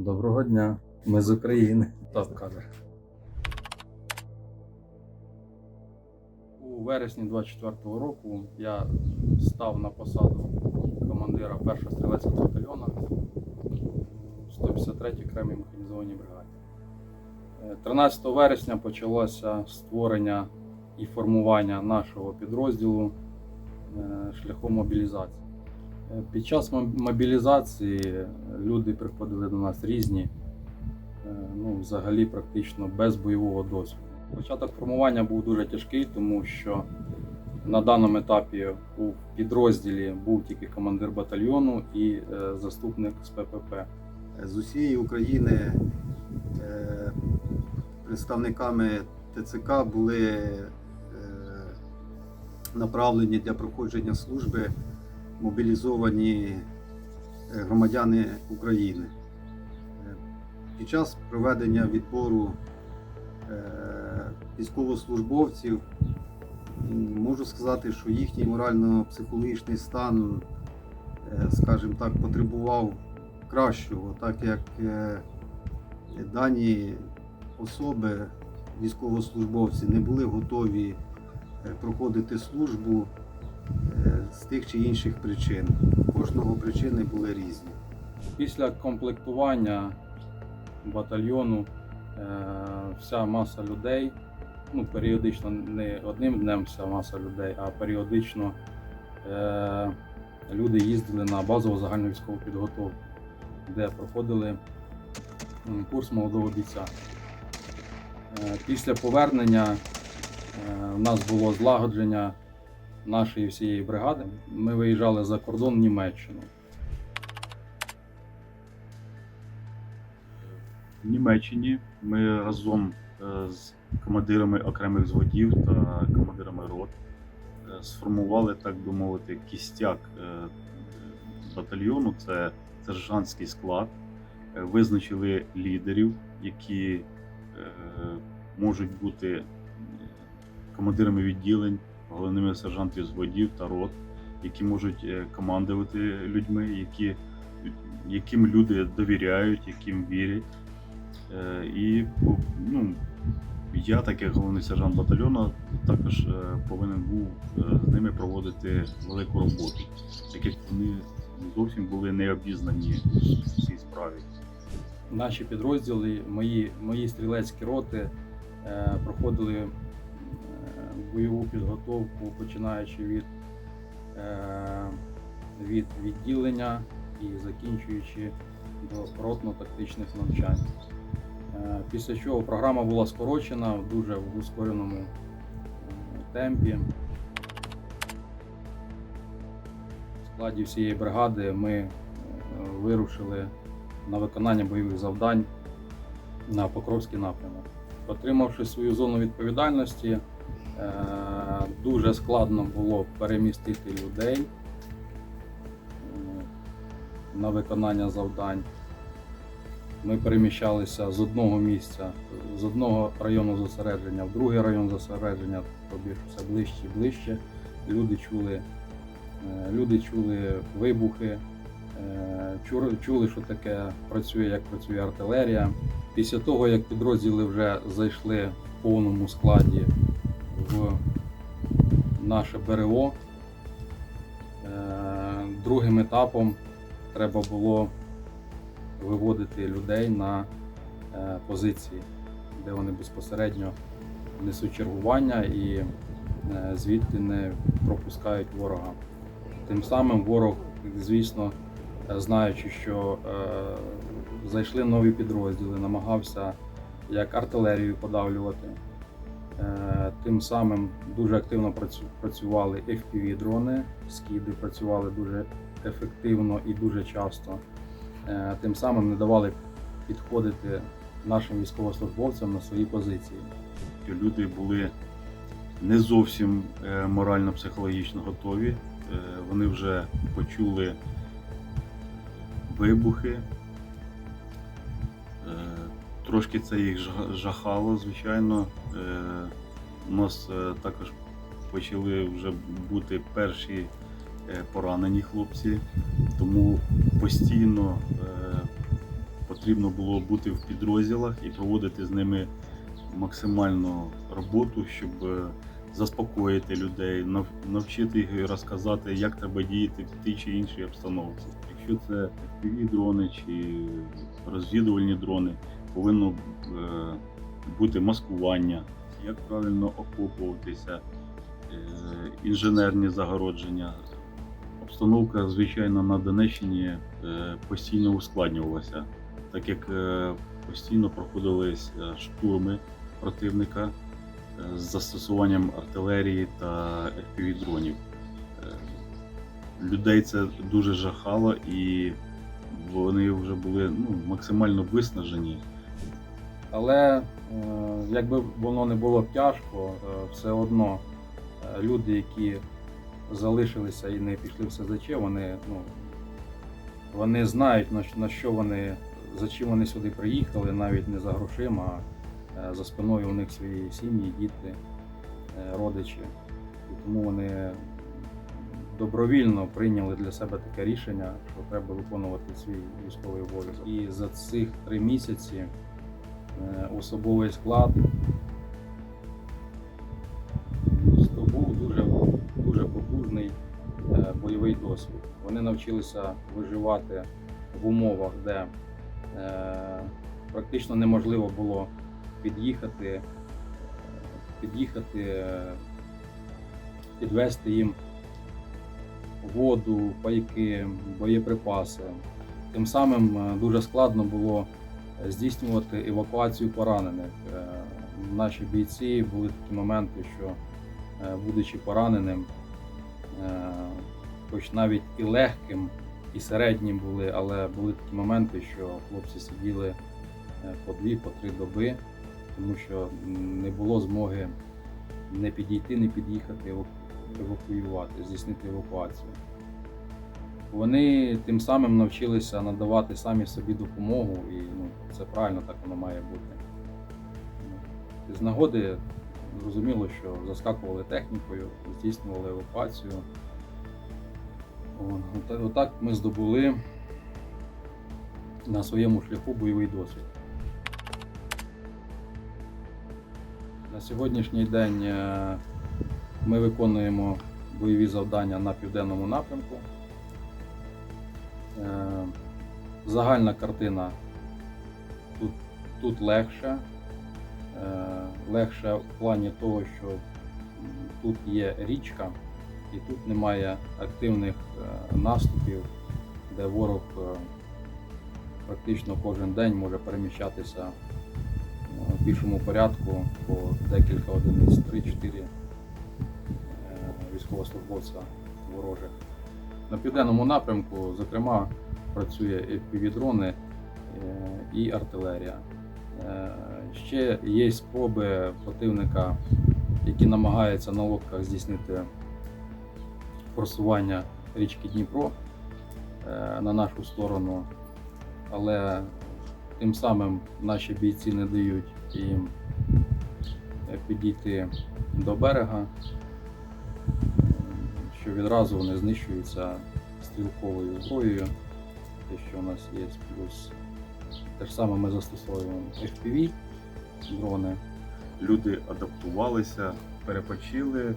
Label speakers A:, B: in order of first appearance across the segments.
A: Доброго дня. Ми з України. Так, кадр. У вересні 24-го року я став на посаду командира 1-го стрілецького батальйону 153-й окремій механізованій бригаді. Е, 13 вересня почалося створення і формування нашого підрозділу е, шляхом мобілізації. Е, Під час мобілізації люди приходили до нас різні, е, ну, взагалі практично без бойового досвіду. Початок формування був дуже тяжкий, тому що на даному етапі у підрозділі був тільки командир батальйону і е, заступник з ППП.
B: з усієї України е, представниками ТЦК були е, направлені для проходження служби мобілізовані е, громадяни України. Е, Під час проведення відбору е, військовослужбовців можу сказати, що їхній морально-психологічний стан, скажімо так, потребував кращого, так як дані особи, військовослужбовці, не були готові проходити службу з тих чи інших причин. Кожного причини були різні.
A: Після комплектування батальйону е, вся маса людей, ну періодично не одним днем вся маса людей, а періодично е, люди їздили на базову загальну військову підготовку, де проходили курс молодого бійця. Е, Після повернення в нас було злагодження нашої всієї бригади. Ми виїжджали за кордон в Німеччину.
C: В Німеччині ми разом е, з командирами окремих зводів та командирами рот е, сформували, так би мовити, кістяк е, батальйону. Це сержантський склад. Визначили лідерів, які можуть бути командирами відділень, головними сержантів зводів та рот, які можуть е, командувати людьми, які, яким люди довіряють, яким вірять. Е, І ну, я, так як головний сержант батальйону, також е, повинен був з ними проводити велику роботу, так як вони зовсім були не обізнані в цій справі.
A: наші підрозділи, мої, мої стрілецькі роти проходили бойову підготовку, починаючи від, е, від відділення і закінчуючи до ротно-тактичних навчань. Е, після чого програма була скорочена в дуже ускореному е, темпі. В складі всієї бригади ми вирушили на виконання бойових завдань на Покровський напрямок. Отримавши свою зону відповідальності, дуже складно було перемістити людей е, на виконання завдань. Ми переміщалися з одного місця, з одного району зосередження в другий район зосередження, тобі все ближче і ближче. Люди чули, е, люди чули вибухи, Е, чули, що таке працює, як працює артилерія. Після того, як підрозділи вже зайшли в повному складі в наше БРО, е, другим етапом треба було виводити людей на е, позиції, де вони безпосередньо несуть чергування і е, звідти не пропускають ворога. Тим самим ворог, звісно, знаючи, що зайшли нові підрозділи, намагався як артилерію подавлювати. Е, тим самим дуже активно працювали FPV-дрони, скіди працювали дуже ефективно і дуже часто. Е, тим самим не давали підходити нашим військовослужбовцям на свої позиції.
C: люди були не зовсім е, морально-психологічно готові. Вони вже почули вибухи. Трошки це їх жа- жахало, звичайно. Е, У нас е, також почали вже бути перші е, поранені хлопці, тому постійно потрібно було бути в підрозділах і проводити з ними максимальну роботу, щоб заспокоїти людей, нав- навчити їх розказати, як треба діяти в тій чи іншій обстановці. Якщо це fpv дрони чи розвідувальні дрони, повинно е, бути маскування, як правильно окопуватися, е, інженерні загородження. Обстановка, звичайно, на Донеччині е, постійно ускладнювалася, так як постійно проходились штурми противника з застосуванням артилерії та FPV-дронів. Е, Людей це дуже жахало, і вони вже були ну, максимально виснажені.
A: Але е, якби воно не було б тяжко, е, все одно е, люди, які залишилися і не пішли в СЗЧ, вони, ну, вони знають, на, що- вони, за чим вони сюди приїхали, навіть не за грошима, а за спиною у них свої сім'ї, діти, родичі. І тому вони добровільно прийняли для себе таке рішення, що треба виконувати свій військовий обов'язок. І за цих три місяці особовий склад здобув дуже, дуже потужний е, бойовий досвід. Вони навчилися виживати в умовах, де е, практично неможливо було під'їхати, е, під'їхати, е, підвести їм воду, пайки, боєприпаси. Тим самим е, дуже складно було е, здійснювати евакуацію поранених. Е, Наші бійці були такі моменти, що, е, будучи пораненим, е, хоч навіть і легким, і середнім були, але були такі моменти, що хлопці сиділи по дві, по три доби, тому що не було змоги не підійти, не під'їхати евакуювати, здійснити евакуацію. Вони тим самим навчилися надавати самі собі допомогу, і ну, це правильно так воно має бути. З нагоди зрозуміло, що заскакували технікою, здійснювали евакуацію. Отак ми здобули на своєму шляху бойовий досвід. На сьогоднішній день е, ми виконуємо бойові завдання на південному напрямку. Е, Загальна картина тут, тут легша. Е, Легше в плані того, що тут є річка і тут немає активних е, наступів, де ворог практично кожен день може переміщатися в більшому порядку по декілька одиниць, 3-4 е, військовослужбовця ворожих. На південному напрямку, зокрема, працює FPV-дрони е, і артилерія. Е, Ще є спроби противника, які намагаються на лодках здійснити форсування річки Дніпро е, на нашу сторону, але тим самим наші бійці не дають їм підійти до берега, що відразу вони знищуються стрілковою зброєю, те, що у нас є, плюс те ж саме ми застосовуємо FPV дрони.
C: Люди адаптувалися, перепочили,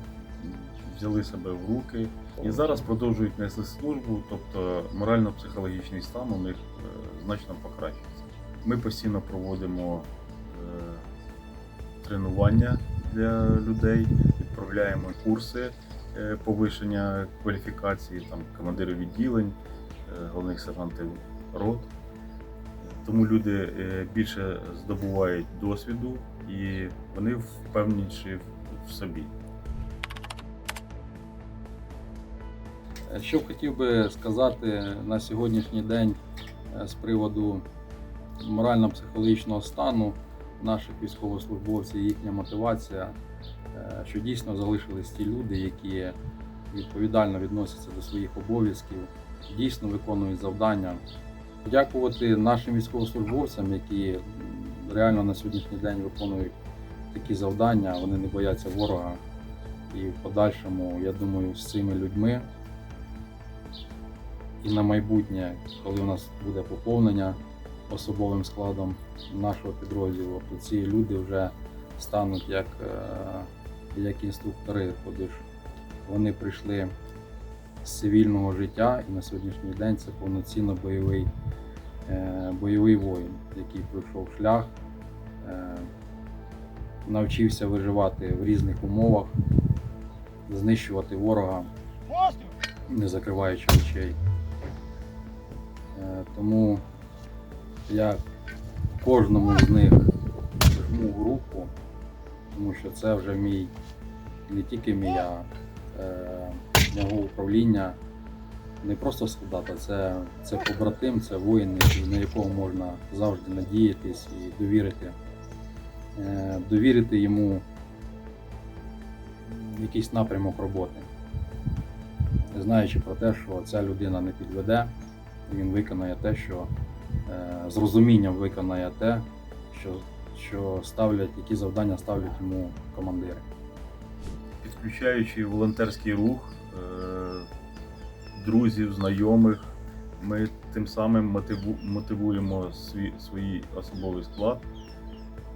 C: взяли себе в руки і зараз продовжують нести службу, тобто морально-психологічний стан у них е, значно покращується. Ми постійно проводимо е, тренування для людей, відправляємо курси повищення кваліфікації, там командири відділень, е, головних сержантів рот. Тому люди е, більше здобувають досвіду і вони впевненіші в- собі.
A: Е, Що хотів би сказати на сьогоднішній день е, з приводу морально-психологічного стану наших військовослужбовців, їхня мотивація, е, що дійсно залишились ті люди, які відповідально відносяться до своїх обов'язків, дійсно виконують завдання. Дякувати нашим військовослужбовцям, які реально на сьогоднішній день виконують такі завдання, вони не бояться ворога. І в подальшому, я думаю, з цими людьми і на майбутнє, коли у нас буде поповнення особовим складом нашого підрозділу, то ці люди вже стануть як, е, як інструктори. Тобто вони прийшли з цивільного життя і на сьогоднішній день це повноцінно бойовий, е, бойовий воїн, який пройшов шлях, е, навчився виживати в різних умовах, знищувати ворога, не закриваючи очей. Е, Тому я кожному з них жму в руку, тому що це вже мій не тільки мій, а е, мого управління. Не просто солдат, а це, це побратим, це воїн, на якого можна завжди надіятись і довірити, е, довірити йому якийсь напрямок роботи, знаючи про те, що ця людина не підведе, він виконає те, що е, з розумінням виконає те, що, що ставлять, які завдання ставлять йому командири.
C: Підключаючи волонтерський рух, е, друзів, знайомих, ми тим самим мотивуємо свій, свій особовий склад,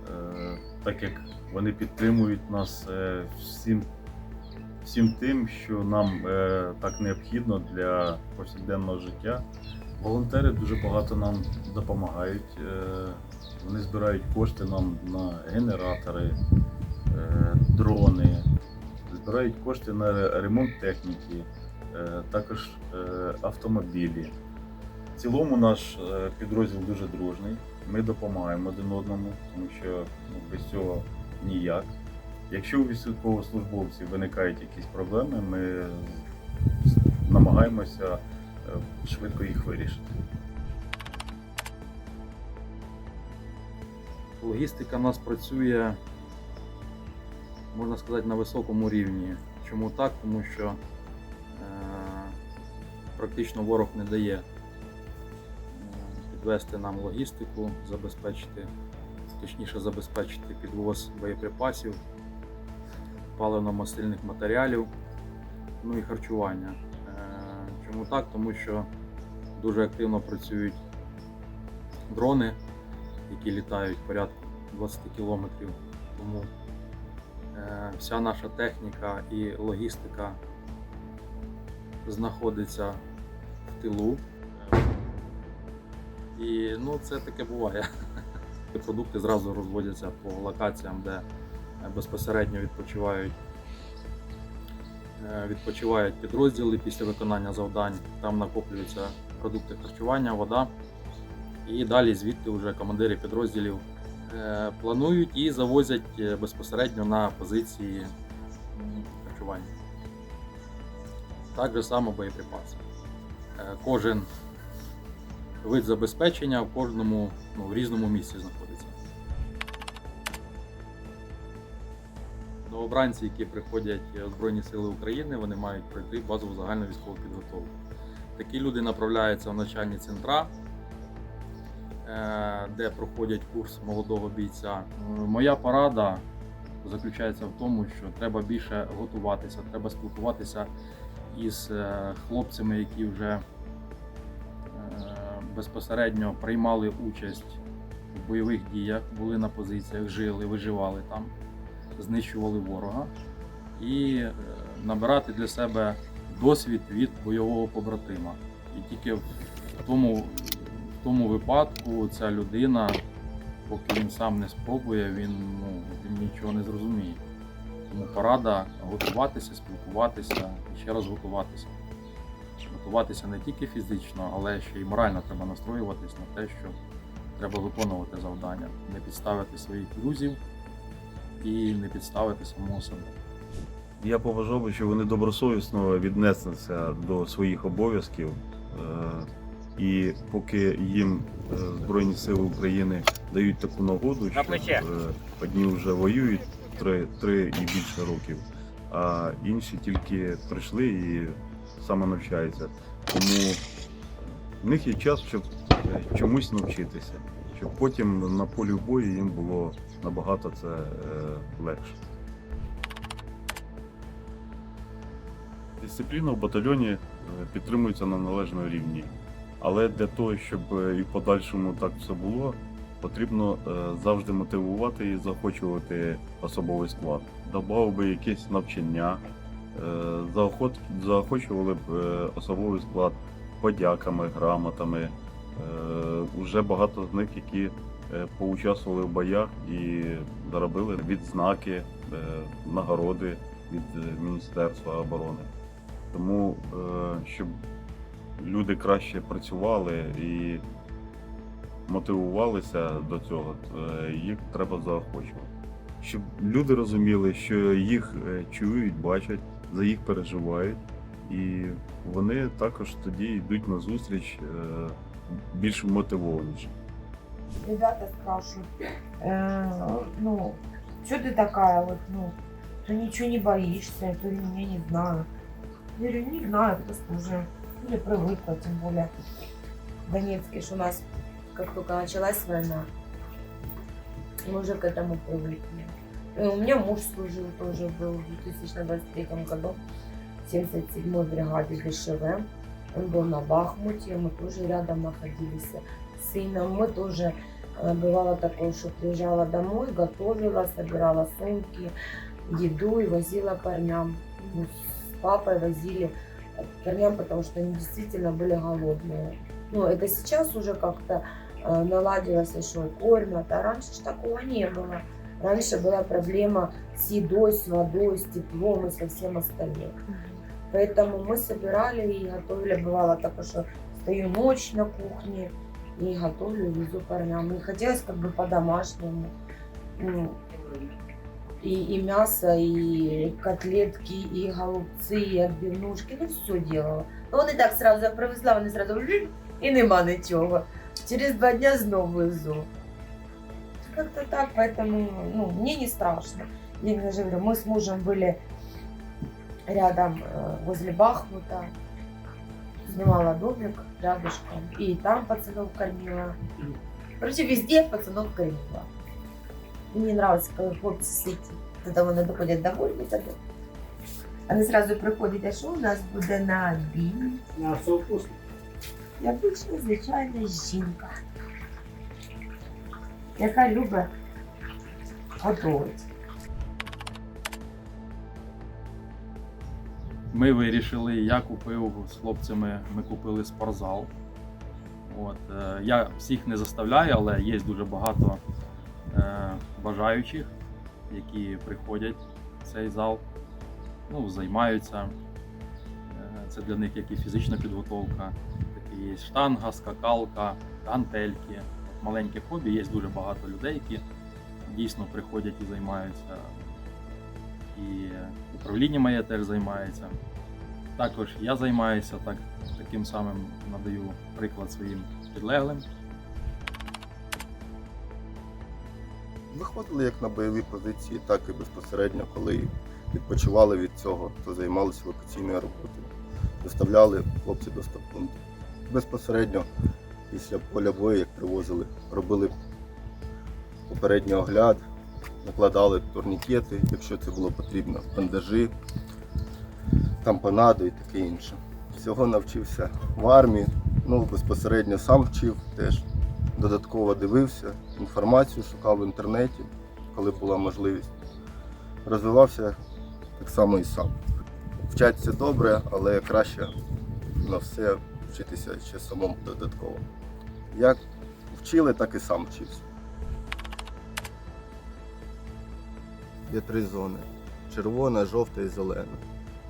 C: е, так як вони підтримують нас е, всім, всім тим, що нам так необхідно для повсякденного життя. Волонтери дуже багато нам допомагають. Вони збирають кошти нам на генератори, е, дрони, збирають кошти на ремонт техніки, е, також е, автомобілі. В цілому наш підрозділ дуже дружний. Ми допомагаємо один одному, тому що ну, без цього ніяк. Якщо у військовослужбовців виникають якісь проблеми, ми намагаємося швидко їх вирішити.
A: Логістика у нас працює, можна сказати, на високому рівні. Чому так? Тому що е, практично ворог не дає е, підвести нам логістику, забезпечити, точніше забезпечити підвоз боєприпасів, паливно-мастильних матеріалів, ну і харчування. Е, чому так? Тому що дуже активно працюють дрони які літають порядку 20 кілометрів. Тому е, вся наша техніка і логістика знаходиться в тилу. І ну, це таке буває. Продукти зразу розводяться по локаціям, де безпосередньо відпочивають. е, Відпочивають підрозділи після виконання завдань, там накоплюються продукти харчування, вода. І далі звідти вже командири підрозділів е, планують і завозять е, безпосередньо на позиції харчування. Так же само боєприпаси. Е, Кожен вид забезпечення в кожному ну, в різному місці знаходиться. Новобранці, які приходять в Збройні Сили України, вони мають пройти базову загальну військову підготовку. Такі люди направляються в навчальні центра, де проходять курс молодого бійця. Е, Моя порада заключається в тому, що треба більше готуватися, треба спілкуватися із е, хлопцями, які вже е, безпосередньо приймали участь в бойових діях, були на позиціях, жили, виживали там, знищували ворога і е, набирати для себе досвід від бойового побратима. І тільки в тому, в тому випадку ця людина, поки він сам не спробує, він, ну, він нічого не зрозуміє. Тому порада готуватися, спілкуватися і ще раз готуватися. Готуватися не тільки фізично, але ще й морально треба настроюватись на те, що треба виконувати завдання, не підставити своїх друзів і не підставити самого себе.
C: Я поважав що вони добросовісно віднеслися до своїх обов'язків. І поки їм е, Збройні Сили України дають таку нагоду, що е, одні вже воюють три, три і більше років, а інші тільки прийшли і самонавчаються. Тому в них є час, щоб е, чомусь навчитися, щоб потім на полі бою їм було набагато це легше. Дисципліна в батальйоні підтримується на належному рівні. Але для того, щоб е, і в подальшому так все було, потрібно е, завжди мотивувати і заохочувати особовий склад. Добавив би якесь навчання, е, заохочували б особовий склад подяками, грамотами. Уже багато з них, які поучаствували в боях і заробили відзнаки, нагороди від Міністерства оборони. Тому, щоб люди краще працювали і мотивувалися до цього, е, їх треба заохочувати. Щоб люди розуміли, що їх е, чують, бачать, за їх переживають, і вони також тоді йдуть на зустріч е, більш мотивованіші.
D: Ребята спрашивают, э, ну, что ты такая вот, ну, ты ничего не боишься, я говорю, «Ну, я не знаю. Я говорю, не знаю, просто уже не привыкла, тем более в Донецке, что у нас, как только началась война, мы уже к этому привыкли. И у меня муж служил тоже, был в 2023 году в 77-й бригаде ДШВ. Он был на Бахмуте, мы тоже рядом находились с сыном. Мы тоже э, бывало такое, что приезжала домой, готовила, собирала сумки, еду и возила парням. Мы с папой возили парням, потому что они действительно были голодные. Ну, это сейчас уже как-то э, наладилось, что кормят, а раньше ж такого не было. Раньше была проблема с едой, с водой, с теплом и со всем остальным. Поэтому мы собирали и готовили. Бывало так, что стою ночь на кухне и готовлю, везу парням. И хотелось как бы по-домашнему. Ну, И, и мясо, и котлетки, и голубцы, и отбивнушки. Ну, все делала. Ну, вони так сразу я привезла, вони сразу жив, і нема нічого. Через два дня знову везу. Как-то так, поэтому, ну, мне не страшно. Я же говорю, мы с мужем были рядом э, возле Бахмута. Снимала домик рядышком. И там пацанов кормила. Короче, везде пацанов кормила. Мне нравится, когда хлопцы сидят. Тогда вони доходять довольні тоді. Вони сразу приходять, а що у нас буде на обід?
E: На все вкусно.
D: Я обична звичайна жінка, яка любить готувати.
A: Ми вирішили, я купив з хлопцями, ми купили спортзал. От, е, я всіх не заставляю, але є дуже багато бажаючих, які приходять в цей зал, ну, займаються. Е, Це для них як і фізична підготовка, так і є штанга, скакалка, гантельки. Маленьке хобі, є дуже багато людей, які дійсно приходять і займаються. І управління моє теж займається. Також я займаюся так, таким самим надаю приклад своїм підлеглим.
F: Виходили як на бойові позиції, так і безпосередньо, коли відпочивали від цього, то займалися локаційною роботою. Доставляли хлопців до стабпункту. Безпосередньо після поля бою, як привозили, робили попередній огляд, накладали турнікети, якщо це було потрібно, бандажі, тампонаду і таке інше. Всього навчився в армії, ну безпосередньо сам вчив теж додатково дивився, інформацію шукав в інтернеті, коли була можливість. Розвивався так само і сам. Вчаться добре, але краще на все вчитися ще самому додатково. Як вчили, так і сам вчився. Є три зони: червона, жовта і зелена.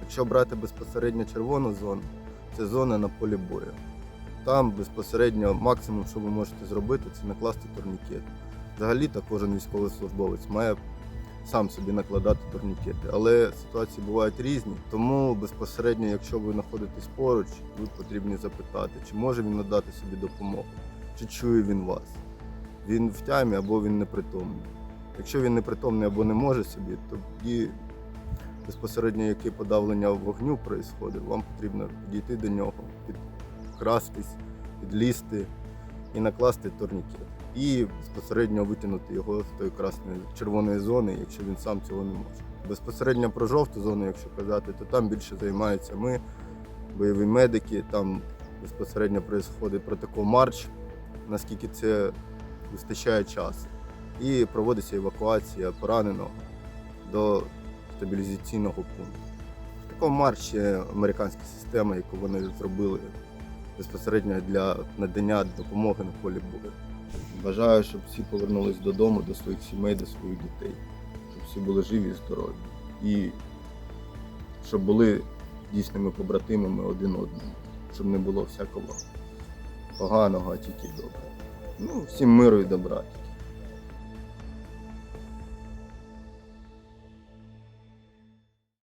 F: Якщо брати безпосередньо червону зону, це зона на полі бою. Там безпосередньо максимум, що ви можете зробити, це накласти турнікет. Взагалі-то кожен військовослужбовець має сам собі накладати турнікети. Але ситуації бувають різні, тому безпосередньо, якщо ви знаходитесь поруч, ви потрібні запитати, чи може він надати собі допомогу, чи чує він вас. Він в тямі або він непритомний. Якщо він непритомний або не може собі, тоді безпосередньо яке подавлення вогню відбувається, вам потрібно підійти до нього, підкрастись, підлізти і накласти турнікет. І безпосередньо витягнути його з тої красної червоної зони, якщо він сам цього не може. Безпосередньо про жовту зону, якщо казати, то там більше займаються ми, бойові медики, там безпосередньо проходить протокол марч, наскільки це вистачає часу. І проводиться евакуація пораненого до стабілізаційного пункту. Протокол марч американська система, яку вони зробили безпосередньо для надання допомоги на полі бою. Бажаю, щоб всі повернулись додому, до своїх сімей, до своїх дітей, щоб всі були живі і здорові. І щоб були дійсними побратимами один одному, щоб не було всякого поганого, а тільки добре. Ну, всім миру і добра.